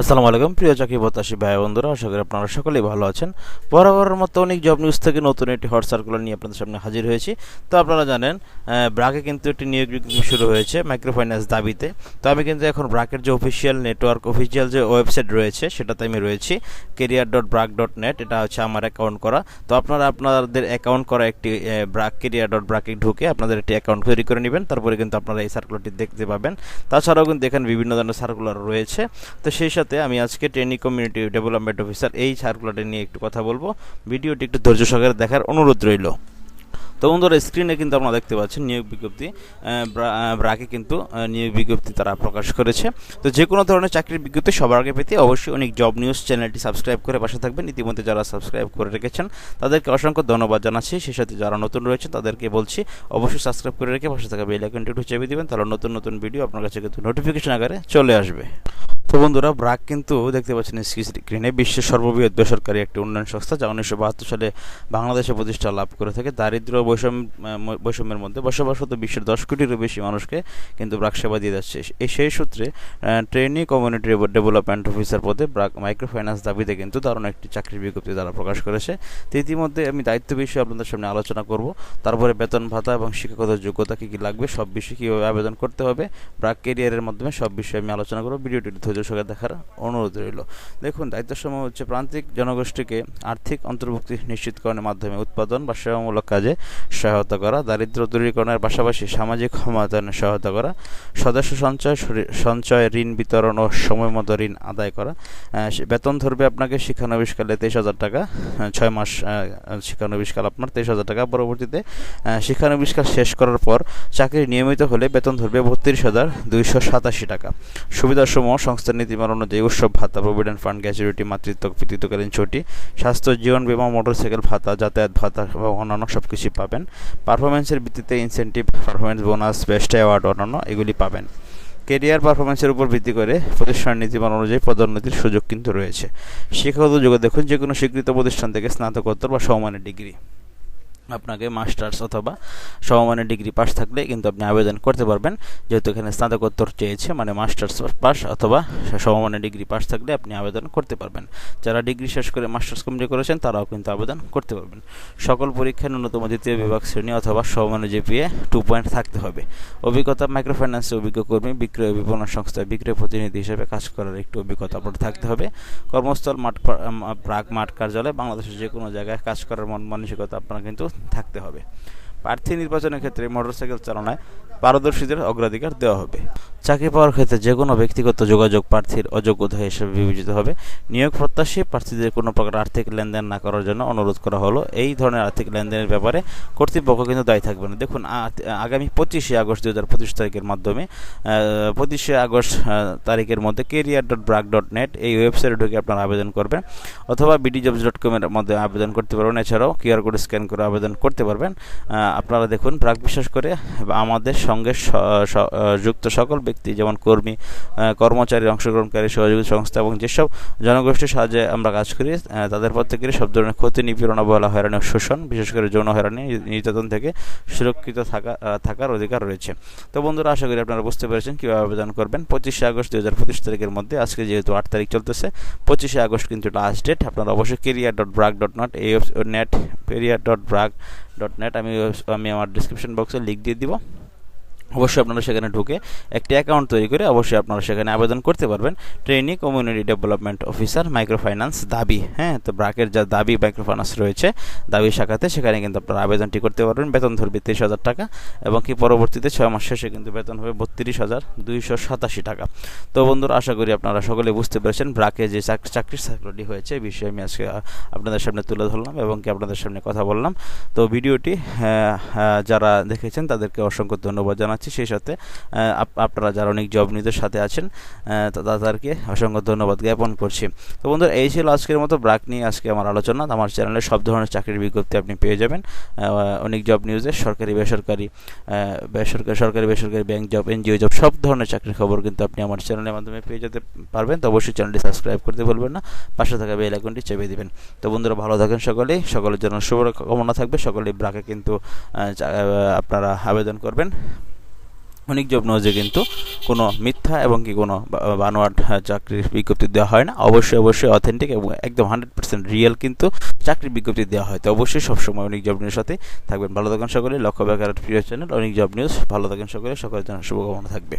আসসালামু আলাইকুম, প্রিয় চাকরি প্রত্যাশী ভাই বন্ধুরা, আশা করি আপনারা সকলেই ভালো আছেন। বরাবরের মতো অনেক জব নিউজ থেকে নতুন একটি হট সার্কুলার নিয়ে আপনাদের সামনে হাজির হয়েছি। তো আপনারা জানেন ব্রাকে কিন্তু একটি নিয়োগ বিজ্ঞপ্তি শুরু হয়েছে মাইক্রোফাইন্যান্স দাবিতে। তো আমি কিন্তু এখন ব্রাকের যে অফিসিয়াল নেটওয়ার্ক অফিসিয়াল যে ওয়েবসাইট রয়েছে, সেটাতে আমি রয়েছি career dot BRAC dot net এটা হচ্ছে আমার অ্যাকাউন্ট করা। তো আপনারা আপনাদের অ্যাকাউন্ট করা একটি ব্রাক কেরিয়ার ডট ব্রাকে ঢুকে আপনাদের একটি অ্যাকাউন্ট তৈরি করে নেবেন, তারপরে কিন্তু আপনারা এই সার্কুলারটি দেখতে পাবেন। তাছাড়াও কিন্তু এখানে বিভিন্ন ধরনের সার্কুলার রয়েছে। তো সেই সাথে আমি আজকে ট্রেনিং কমিউনিটি ডেভেলপমেন্ট অফিসার এই সার্কুলারটি নিয়ে একটু কথা বলব। ভিডিওটি একটু ধৈর্য সহকারে দেখার অনুরোধ রইল। তো বন্ধুরা স্ক্রিনে কিন্তু আপনারা দেখতে পাচ্ছেন নিয়োগ বিজ্ঞপ্তি ব্রা- ব্রাকে কিন্তু নিয়োগ বিজ্ঞপ্তি তারা প্রকাশ করেছে। তো যে কোনো ধরনের চাকরির বিজ্ঞপ্তি সবার আগে পেতে অবশ্যই অনেক জব নিউজ চ্যানেলটি সাবস্ক্রাইব করে পাশে থাকবেন। ইতিমধ্যে যারা সাবস্ক্রাইব করে রেখেছেন, তাদেরকে অসংখ্য ধন্যবাদ জানাচ্ছি। সেই সাথে যারা নতুন রয়েছে তাদেরকে বলছি, অবশ্যই সাবস্ক্রাইব করে রেখে পাশে থাকা বেল আইকনটি একটু চেপে দিবেন, তাহলে নতুন নতুন ভিডিও আপনার কাছে কিন্তু নোটিফিকেশন আকারে চলে আসবে। তো বন্ধুরা, ব্রাক কিন্তু দেখতে পাচ্ছেন স্ক্রিনে বিশ্বের সর্ববৃহৎ বেসরকারি একটি উন্নয়ন সংস্থা যা উনিশশো বাহাত্তর সালে বাংলাদেশে প্রতিষ্ঠা লাভ করে থাকে। দারিদ্র বৈষম্য বৈষম্যের মধ্যে বসবাসরত বিশ্বের দশ কোটিরও বেশি মানুষকে কিন্তু ব্রাক সেবা দিয়ে যাচ্ছে। এই সেই সূত্রে ট্রেনি কমিউনিটি ডেভেলপমেন্ট অফিসার পদে ব্রাক মাইক্রো ফাইন্যান্স দাবিতে কিন্তু দারুণ একটি চাকরির বিজ্ঞপ্তি তারা প্রকাশ করেছে। তো ইতিমধ্যে আমি দায়িত্ব বিষয়ে আপনাদের সামনে আলোচনা করব। তারপরে বেতন ভাতা এবং শিক্ষাগত যোগ্যতা কী কী লাগবে সব বিষয়ে কীভাবে আবেদন করতে হবে, ব্রাক কেরিয়ারের মাধ্যমে সব বিষয়ে আমি আলোচনা করব। ভিডিওটি ধৈর্য দেখার অনুরোধ রইল। দেখুন দায়িত্ব সময় হচ্ছে প্রান্তিক জনগোষ্ঠীকে আর্থিক অন্তর্ভুক্তি নিশ্চিতকরণের মাধ্যমে উৎপাদন বা সেবামূলক কাজে সহায়তা করা দারিদ্র দূরীকরণের পাশাপাশি সামাজিক ক্ষমতায়নে সহায়তা করা সদস্য সঞ্চয় সঞ্চয় ঋণ বিতরণ ও সময় মতো ঋণ আদায় করা। বেতন ধরবে আপনাকে শিক্ষানবিশকালে তেইশ হাজার টাকা ছয় মাস শিক্ষানবিশকাল আপনার তেইশ হাজার টাকা। পরবর্তীতে আহ, শিক্ষানবিশকাল শেষ করার পর চাকরি নিয়মিত হলে বেতন ধরবে বত্রিশ হাজার দুইশো সাতাশি টাকা। সুবিধাসমূহ সংস্থার নীতিমালা অনুযায়ী উৎসব ভাতা, প্রভিডেন্ট ফান্ড গ্যাচুরিটি মাতৃত্ব, পিতৃত্বকালীন ছুটি, স্বাস্থ্য, জীবন বীমা, মোটরসাইকেল ভাতা, যাতায়াত ভাতা এবং অন্যান্য সব কিছুই পাবেন। পারফরমেন্সের ভিত্তিতে incentive performance bonus best award অন্যান্য এগুলি পাবেন। কেরিয়ার পারফরমেন্সের উপর ভিত্তি করে প্রতিষ্ঠানের নীতিমালা অনুযায়ী পদোন্নতির সুযোগ কিন্তু রয়েছে। শিক্ষাগত যোগ্য দেখুন যে কোনো স্বীকৃত প্রতিষ্ঠান থেকে স্নাতকোত্তর বা সমমানের ডিগ্রি। আপনাকে মাস্টার্স অথবা সমমানের ডিগ্রি পাস থাকলে কিন্তু আপনি আবেদন করতে পারবেন। যেহেতু এখানে স্নাতকোত্তর চেয়েছে মানে মাস্টার্স পাস অথবা সমমানের ডিগ্রি পাস থাকলে আপনি আবেদন করতে পারবেন। যারা ডিগ্রি শেষ করে মাস্টার্স কমপ্লিট করেছেন, তারাও কিন্তু আবেদন করতে পারবেন। সকল পরীক্ষায় ন্যূনতম দ্বিতীয় বিভাগ শ্রেণি অথবা সমমানের জিপিএ টু পয়েন্ট থাকতে হবে। অভিজ্ঞতা মাইক্রোফাইন্যান্সে অভিজ্ঞ কর্মী, বিক্রয় বিপণন সংস্থায় বিক্রয় প্রতিনিধি হিসেবে কাজ করার একটু অভিজ্ঞতা আপনার থাকতে হবে। কর্মস্থল, মাঠ প্রাক মাঠ কার্যালয়, বাংলাদেশের যে কোনো জায়গায় কাজ করার মন মানসিকতা আপনার কিন্তু থাকতে হবে। প্রার্থী নির্বাচনের ক্ষেত্রে মোটরসাইকেল চালনায় পারদর্শীদের অগ্রাধিকার দেওয়া হবে। চাকরি পাওয়ার ক্ষেত্রে যে কোনো ব্যক্তিগত যোগাযোগ প্রার্থীর অযোগ্যতা হিসেবে বিবেচিত হবে। নিয়োগ প্রত্যাশী প্রার্থীদের কোনো প্রকার আর্থিক লেনদেন না করার জন্য অনুরোধ করা হলো। এই ধরনের আর্থিক লেনদেনের ব্যাপারে কর্তৃপক্ষ কিন্তু দায়ী থাকবে না। দেখুন আগামী পঁচিশে আগস্ট দু হাজার পঁচিশ তারিখের মাধ্যমে পঁচিশে আগস্ট তারিখের মধ্যে career dot BRAC dot net এই ওয়েবসাইটে ঢুকে আপনারা আবেদন করবেন অথবা বিডি জবস ডট কমের মধ্যে আবেদন করতে পারবেন। এছাড়াও কিউআর কোড স্ক্যান করে আবেদন করতে পারবেন। আপনারা দেখুন ব্রাক বিশেষ করে আমাদের সঙ্গে যুক্ত সকল ব্যক্তি, যেমন কর্মী কর্মচারী, অংশগ্রহণকারী, সহযোগী সংস্থা এবং যেসব জনগোষ্ঠীর সাহায্যে আমরা কাজ করি তাদের প্রত্যেকেরই সব ধরনের ক্ষতি নিপীড়ন, অবহেলা, হয়রানি ও শোষণ, বিশেষ করে যৌন হয়রানি, নির্যাতন থেকে সুরক্ষিত থাকা থাকার অধিকার রয়েছে। তো বন্ধুরা, আশা করি আপনারা বুঝতে পেরেছেন কীভাবে আবেদন করবেন। পঁচিশে আগস্ট দু হাজার পঁচিশ তারিখের মধ্যে, আজকে যেহেতু আট তারিখ চলতেছে, পঁচিশে আগস্ট কিন্তু লাস্ট ডেট আপনারা অবশ্যই career dot BRAC dot not এই net career dot BRAC dot net আমি আমি আমার ডিসক্রিপশন বক্সে লিঙ্ক দিয়ে দিব। অবশ্যই আপনারা সেখানে ঢুকে একটি অ্যাকাউন্ট তৈরি করে অবশ্যই আপনারা সেখানে আবেদন করতে পারবেন। Training community development officer microfinance দাবি হ্যাঁ? তো ব্রাকের যা দাবি মাইক্রোফাইন্যান্স রয়েছে দাবি শাখাতে সেখানে কিন্তু আপনারা আবেদনটি করতে পারবেন। বেতন ধরবে তেইশ হাজার টাকা এবং কি পরবর্তীতে ছয় মাস শেষে কিন্তু বেতন হবে বত্রিশ হাজার দুইশো সাতাশি টাকা। তো বন্ধুরা আশা করি আপনারা সকলে বুঝতে পেরেছেন ব্রাকে যে চাক- চাকরির সার্কুলারটি হয়েছে বিষয়ে আমি আজকে আপনাদের সামনে তুলে ধরলাম এবং কি আপনাদের সামনে কথা বললাম। তো ভিডিওটি আহ, আহ, যারা দেখেছেন তাদেরকে অসংখ্য ধন্যবাদ জানাচ্ছি। সেই সাথে। আপ- আপনারা যারা অনেক জব নিউজের সাথে আছেন তাদেরকে অসংখ্য ধন্যবাদ জ্ঞাপন করছি। তো বন্ধুরা, এই ছিল আজকের মতো ব্রাক নিয়ে আজকে আমার আলোচনা। আমার চ্যানেলে সব ধরনের চাকরির বিজ্ঞপ্তি আপনি পেয়ে যাবেন। অনেক জব নিউজে সরকারি, বেসরকারি বেসরকারি, সরকারি, বেসরকারি ব্যাংক জব এনজিও জব সব ধরনের চাকরির খবর কিন্তু আপনি আমার চ্যানেলের মাধ্যমে পেয়ে যেতে পারবেন। তো অবশ্যই চ্যানেলটি সাবস্ক্রাইব করতে ভুলবেন না। পাশে থাকা বেল আইকনটি চেপে দিবেন। তো বন্ধুরা, ভালো থাকেন সকলেই সকলের জন্য শুভ কামনা থাকবে। সকলেই ব্রাকে কিন্তু আপনারা আবেদন করবেন। অনেক জব নিউজে কিন্তু কোনো মিথ্যা এবং কি কোনো বানোয়াট হ্যাঁ, চাকরির বিজ্ঞপ্তি দেওয়া হয় না। অবশ্যই অবশ্যই অথেন্টিক এবং একদম হান্ড্রেড পার্সেন্ট রিয়েল কিন্তু চাকরির বিজ্ঞপ্তি দেওয়া হয়। তো অবশ্যই সবসময় অনেক জব নিউজের সাথে থাকবেন। ভালো থাকেন সকলে। লক্ষ্য বেকার প্রিয় চ্যানেল অনেক জব নিউজ। ভালো থাকেন সকলে। সকলের জন্য শুভকামনা থাকবে।